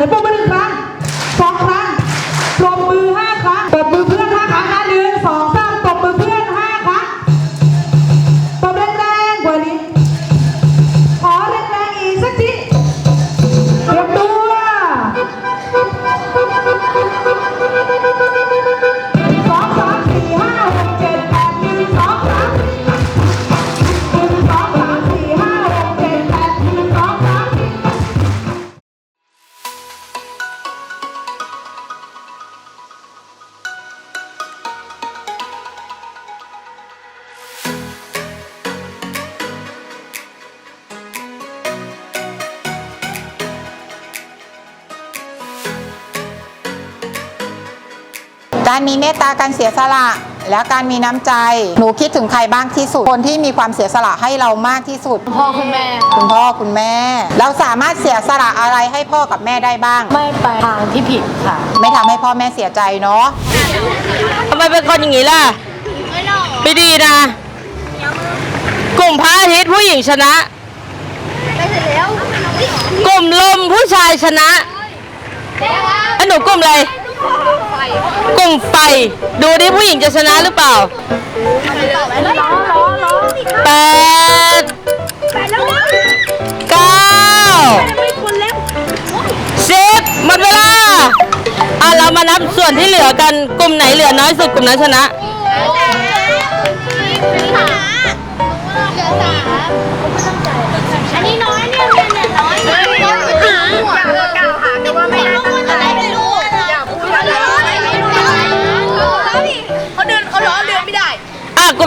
ไหนปรบมือหนึ่งครั้งสองครั้ง การมีเมตตาการเสียสละ และการมีน้ำใจ หนูคิดถึงใครบ้างที่สุด คนที่มีความเสียสละให้เรามากที่สุด พ่อคุณแม่ คุณพ่อคุณแม่ เราสามารถเสียสละอะไรให้พ่อกับแม่ได้บ้าง ไม่ไปทางที่ผิดค่ะ ไม่ทำให้พ่อแม่เสียใจเนาะทำไมเป็นคนอย่างนี้ล่ะไม่ดีนะ กลุ่มพระอาทิตย์ผู้หญิงชนะ กลุ่มลมผู้ชายชนะ แล้วหนูกลุ่มอะไร กลุ่มไฟ ดูดิผู้หญิงจะชนะหรือเปล่าแปดเก้าสิบหมดเวลาอะเรามานับส่วนที่เหลือกันกลุ่มไหนเหลือน้อยสุดกลุ่มนั้นชนะ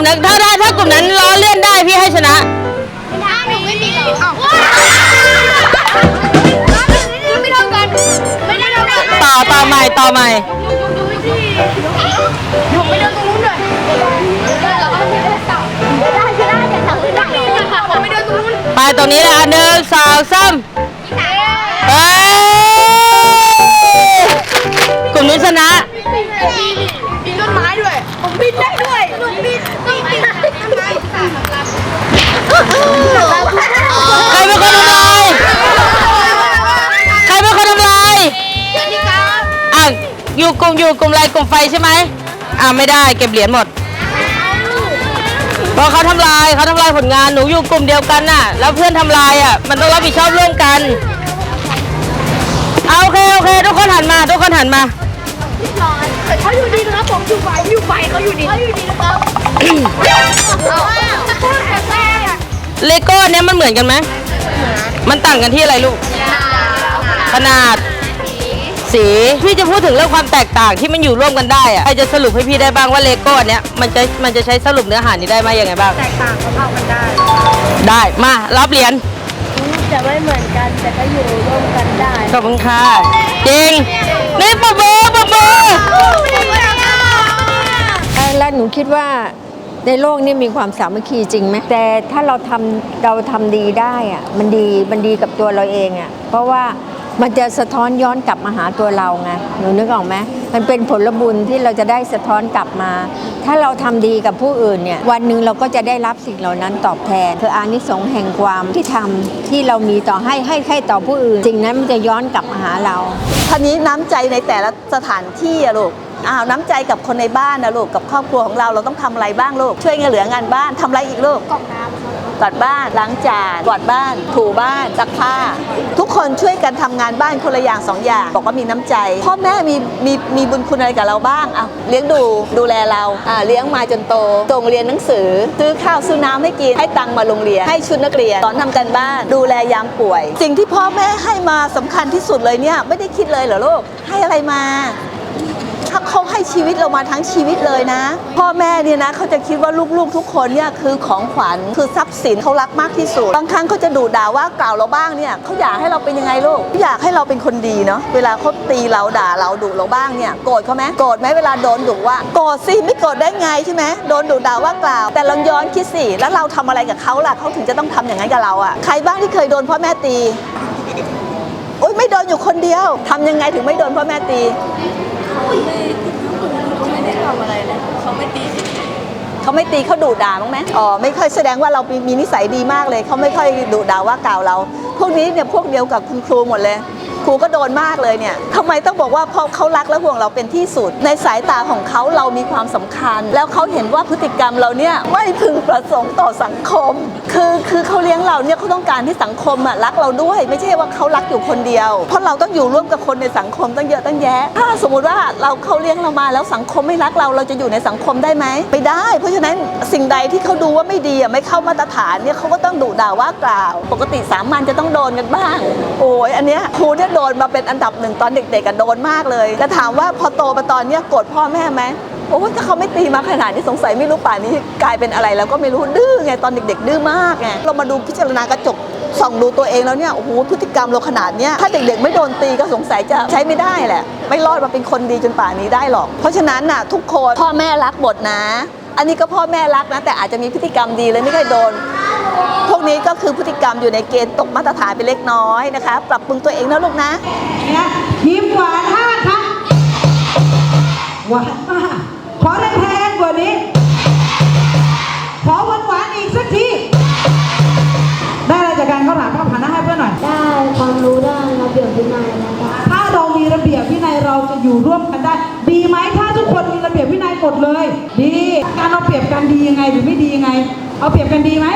มนั้นถ้าได้ถ้ากลุ่มนั้นล้อเลื่อนได้พี่ให้ชนะ ไม่ได้หนูไม่มีเราวไม่เท่ากัน ไม่ได้เท่ากันต่อต่อใหม่ต่อใหม่หนูไม่เดินตรงนู้นเลยได้จะได้จะสั่งได้ไม่เดินตรงนู้นไปตรงนี้เลยอะหนึ่งสองสามเฮ้ยกลุ่มนี้ชนะ กลุ่มอะไรกลุ่มไฟใช่ไหมอะไม่ได้เก็บเหรียญหมดเพราะเขาทำลายเขาทำลายผลงานหนูอยู่กลุ่มเดียวกันน่ะ แล้วเพื่อนทำลายอะมันต้องรับผิดชอบร่วมกันเอาโอเคโอเคทุกคนหันมา ทุกคนหันมาเขาอยู่ดีนะครับผมอยู่ไฟอยู่ไฟเขาอยู่ดีเขาอยู่ดีนะครับเอาว่าพูดแต่แรกอะเลโก้เนี้ยมันเหมือนกันไหมมันต่างกันที่อะไรลูกขนาด สีพี่จะพูดถึงเรื่องความแตกต่างที่มันอยู่ร่วมกันได้อะใครจะสรุปให้พี่ได้บ้างว่าเลโก้เนี้ยมันจะมันจะใช้สรุปเนื้อหานี้ได้ไหมยังไงบ้าง แตกต่างเขาเท่ากันได้ได้มารับเหรียญจะไม่เหมือนกันแต่ก็อยู่ร่วมกันได้ขอบคุณค่ะจริงนี่ปะโบปะโบเอ่อแล้วหนูคิดว่าในโลกนี้มีความสามัคคีจริงไหมแต่ถ้าเราทำเราทำดีได้อะมันดีมันดีกับตัวเราเองอะเพราะว่า มันจะสะท้อนย้อนกลับมาหาตัวเราไงหนูนึกออกไหมมันเป็นผลบุญที่เราจะได้สะท้อนกลับมา ถ้าเราทำดีกับผู้อื่นเนี่ยวันหนึ่งเราก็จะได้รับสิ่งเหล่านั้นตอบแทน คืออานิสงส์แห่งความที่ทำที่เรามีต่อให้ให้ให้ต่อผู้อื่นสิ่งนั้นมันจะย้อนกลับมาหาเราท่านี้น้ำใจในแต่ละสถานที่อะลูกอ้าวน้ำใจกับคนในบ้านนะลูกกับครอบครัวของเราเราต้องทำอะไรบ้างลูกช่วยงานเหลืองานบ้านทำอะไรอีกลูกกดน้ำ กวาดบ้านล้างจานกวาดบ้าน ถูบ้านซักผ้า ทุกคนช่วยกันทำงานบ้านคนละอย่างสองอย่าง บอกว่ามีน้ำใจพ่อแม่มีมีมีบุญคุณอะไรกับเราบ้างอะเลี้ยงดูดูแลเราอ่าเลี้ยงมาจนโตส่งเรียนหนังสือ ซื้อข้าวซื้อน้ำให้กินให้ตังค์มาโรงเรียน ให้ชุดนักเรียนสอนทำกันบ้าน ดูแลยามป่วย สิ่งที่พ่อแม่ให้มาสำคัญที่สุดเลยเนี่ยไม่ได้คิดเลยเหรอลูกให้อะไรมา เขาให้ชีวิตเรามาทั้งชีวิตเลยนะ พ่อแม่เนี่ยนะเขาจะคิดว่าลูกๆ ทุกคนเนี่ยคือของขวัญคือทรัพย์สินเขารักมากที่สุด บางครั้งเขาจะดุด่าว่ากล่าวเราบ้างเนี่ยเขาอยากให้เราเป็นยังไงลูกอยากให้เราเป็นคนดีเนาะเวลาเขาตีเราด่าเราดุเราบ้างเนี่ยโกรธเขาไหมโกรธไหมเวลาโดนดุว่าโกรธสิไม่โกรธได้ไงใช่ไหมโดนดุด่าว่ากล่าว แต่ลองย้อนคิดสิแล้วเราทำอะไรกับเขาล่ะเขาถึงจะต้องทำอย่างนั้นกับเราอะใครบ้างที่เคยโดนพ่อแม่ตี โอ๊ยไม่โดนอยู่คนเดียวทำยังไงถึงไม่โดนพ่อแม่ตีเขาไม่ตีเขาดุด่าบ้างไหมอ๋อไม่ค่อยแสดงว่าเรามีนิสัยดีมากเลยเขาไม่ค่อยดุด่าว่ากล่าวเรา พวกนี้เนี่ยพวกเดียวกับคุณครูหมดเลย ครูก็โดนมากเลยเนี่ยทำไมต้องบอกว่าพราะเขารักและห่วงเราเป็นที่สุด ในสายตาของเขาเรามีความสำคัญ แล้วเขาเห็นว่าพฤติกรรมเราเนี่ยไม่พึงประสงค์ต่อสังคม คือคือเขาเลี้ยงเราเนี่ยเขาต้องการที่สังคมอะรักเราด้วย ไม่ใช่ว่าเขารักอยู่คนเดียว เพราะเราต้องอยู่ร่วมกับคนในสังคมตั้งเยอะตั้งแยะ ถ้าสมมติว่าเราเขาเลี้ยงเรามาแล้วสังคมไม่รักเราเราจะอยู่ในสังคมได้ไหมไม่ได้ เพราะฉะนั้นสิ่งใดที่เขาดูว่าไม่ดีอะไม่เข้ามาตรฐานเนี่ยเขาก็ต้องดุด่าว่ากล่าว ปกติสามัญจะต้องโดนกันบ้าง โอ้ยอันเนี้ยครูเนี่ยโดนมาเป็นอันดับหนึ่งตอนเด็กๆกันโดนมากเลยแต่ถามว่าพอโตมาตอนเนี้ยโกรธพ่อแม่ไหมโอ้ถ้าเขาไม่ตีมาขนาดนี้สงสัยไม่รู้ป่านนี้กลายเป็นอะไรแล้วก็ไม่รู้ดื้อไงตอนเด็ก ๆ ดื้อมากไงเรามาดูพิจารณากระจกส่องดูตัวเองแล้วเนี่ยโอ้โหพฤติกรรมเราขนาดเนี้ยถ้าเด็กๆ ไม่โดนตีก็สงสัยจะใช้ไม่ได้แหละ ไม่รอดมาเป็นคนดีจนป่านนี้ได้หรอก เพราะฉะนั้นน่ะทุกคนพ่อแม่รักหมดนะ อันนี้ก็พ่อแม่รักนะ แต่อาจจะมีพฤติกรรมดีเลยไม่เคยโดน พวกนี้ก็คือพฤติกรรมอยู่ในเกณฑ์ตกมาตรฐานไปเล็กน้อยนะคะ ปรับปรุงตัวเองนะลูกนะเนี่ยยิ้มหวานห้าครั้งหวานมากขอแรงๆกว่านี้ ขอหวานหวานๆอีกสักที ได้อะไรจากการเข้าถามข้าผ่านหน้าให้เพื่อนหน่อย ได้ความรู้ด้านระเบียบวินัยนะคะถ้าเรามีระเบียบวินัยเราจะอยู่ร่วมกันได้ ดีไหมถ้าทุกคนมี หมดเลย ดี การเอาเปรียบกันดียังไงหรือไม่ดียังไง เอาเปรียบกันดีไหม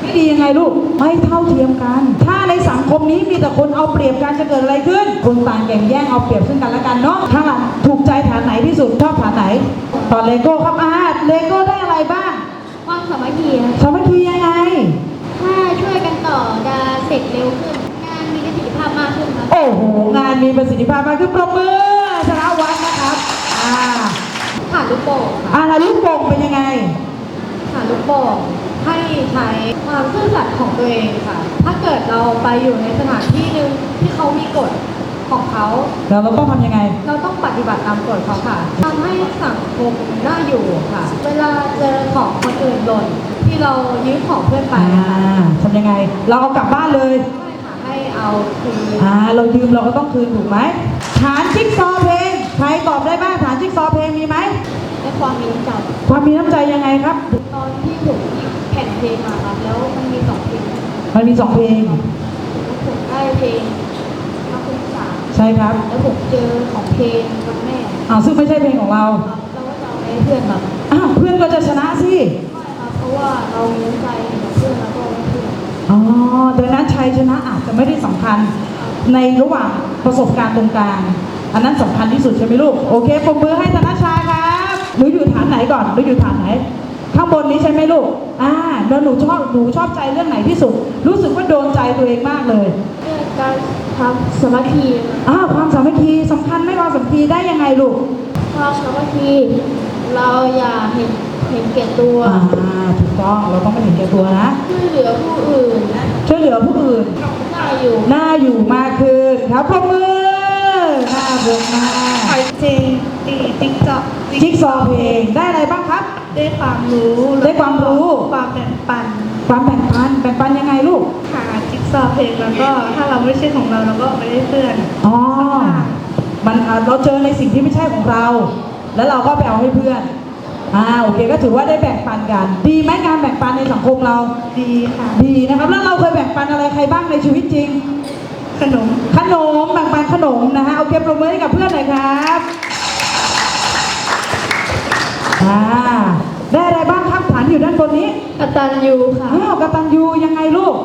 ไม่ดียังไงลูกไม่เท่าเทียมกัน ถ้าในสังคมนี้มีแต่คนเอาเปรียบกันจะเกิดอะไรขึ้น คนต่างแย่งแย่งเอาเปรียบซึ่งกันและกันเนาะถ้าหลังถูกใจฐานไหนที่สุดชอบฐานไหน ตอนเลโก้ครับอาเลโก้ได้อะไรบ้างความสามัคคีค่ะสามัคคียังไง ถ้าช่วยกันต่อจะเสร็จเร็วขึ้น งานมีประสิทธิภาพมากขึ้นครับโอ้โหงานมีประสิทธิภาพมากขึ้นปรบมือชนะวัฒน์นะครับอ่า ผ่านลูกโป่งค่ะอ่าแล้วลูกโป่งเป็นยังไง ผ่านลูกโป่งให้ใช้ความซื่อสัตย์ของตัวเองค่ะ ถ้าเกิดเราไปอยู่ในสถานที่หนึ่งที่เขามีกฎของเขา แล้วเราต้องทำยังไง เราต้องปฏิบัติตามกฎเขาค่ะทำให้สังคมน่าอยู่ค่ะ เวลาเจอของคนอื่นหล่นที่เรายืมของเพื่อนไปอ่าค่ะทำยังไง เราเอากลับบ้านเลย ไม่ค่ะให้เอาคืนอ่า เรายืมเราก็ต้องคืนถูกไหม ฐานจิ๊กซอว์เพลง ใครตอบได้บ้างฐานจิ๊กซอว์เพลงมีไหมและ ความมีน้ำใจความมีน้ำใจยังไงครับ ตอนที่ผมหยิบแผ่นเพลงมาครับแล้วมันมีสองเพลงมันมีสองเพลงผมได้เพลงนักศึกษาใช่ครับ แล้วผมเจอของเพลงวันแม่อ้าวซึ่งไม่ใช่เพลงของเราครับเราก็จะเอาไปให้เพื่อนครับอ้าวเพื่อนก็จะชนะสิไม่ครับเพราะว่าเรามีน้ำใจกับเพื่อนแล้วก็ให้เพื่อนอ๋อดังนั้นชัยชนะอาจจะไม่ได้สำคัญในระหว่างประสบการณ์ตรงกลาง อันนั้นสำคัญที่สุดใช่ไหมลูก โอเคปรบมือให้ธนชาครับ หนูอยู่ฐานไหนก่อนหนูอยู่ฐานไหน ข้างบนนี้ใช่ไหมลูก อ่าแล้วหนูชอบหนูชอบใจเรื่องไหนที่สุด รู้สึกว่าโดนใจตัวเองมากเลยเรื่องการทำสามัคคีอ้าวความสามัคคีสำคัญไหม่ความสามัคคีได้ยังไงลูกความสามัคคีเราอย่าเห็นเห็นแก่ตัวอ่าถูกต้องเราต้องไม่เห็นแก่ตัวนะช่วยเหลือผู้อื่นช่วยเหลือผู้อื่นน่าอยู่น่าอยู่มากขึ้นครับปร บมือน่าเบิกมากจริงตีติ๊กจอกจิ๊กซอว์เพลงได้อะไรบ้างครับ ได้ความรู้ได้ความรู้ ความแบ่งปัน ความแบ่งปันแบ่งปันยังไงลูก หาจิ๊กซอว์เพลงแล้วก็ถ้าเราไม่ใช่ของเราเราก็เอาไปให้เพื่อนอ๋อ มันอะเราเจอในสิ่งที่ไม่ใช่ของเรา แล้วเราก็ไปเอาให้เพื่อนอ่าโอเคก็ถือว่าได้แบ่งปันกัน ดีไหมการแบ่งปันในสังคมเรา ดีค่ะ ดีนะครับ แล้วเราเคยแบ่งปันอะไรใครบ้างในชีวิตจริง ขนมขนมแบ่งปันขนมนะฮะโอเคปรบมือให้กับเพื่อนหน่อยครับอ่าได้อะไรบ้างครับฐานอยู่ด้านบนนี้กตัญญูค่ะอ้าวกตัญญูยังไงลูก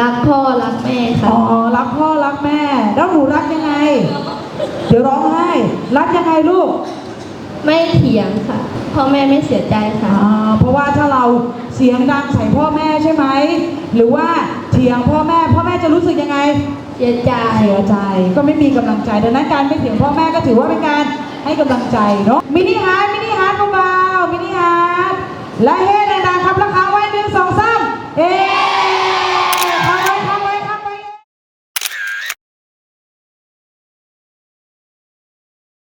รักพ่อรักแม่ค่ะอ๋อรักพ่อรักแม่ แล้วหนูรักยังไง เดี๋ยวร้องไห้รักยังไงลูก ไม่เถียงค่ะพ่อแม่ไม่เสียใจค่ะอ่าเพราะว่าถ้าเราเสียงดังใส่พ่อแม่ใช่ไหมหรือว่าเถียงพ่อแม่พ่อแม่จะรู้สึกยังไง เสียใจเสียใจก็ไม่มีกำลังใจดังนั้นการไม่เสียงพ่อแม่ก็ถือว่าเป็นการให้กำลังใจเนาะมินิฮาร์ดมินิฮาร์ดเบาๆมินิฮาร์ดและเฮ้ดังๆครับราคาไว้หนึ่งสองสามเอ๊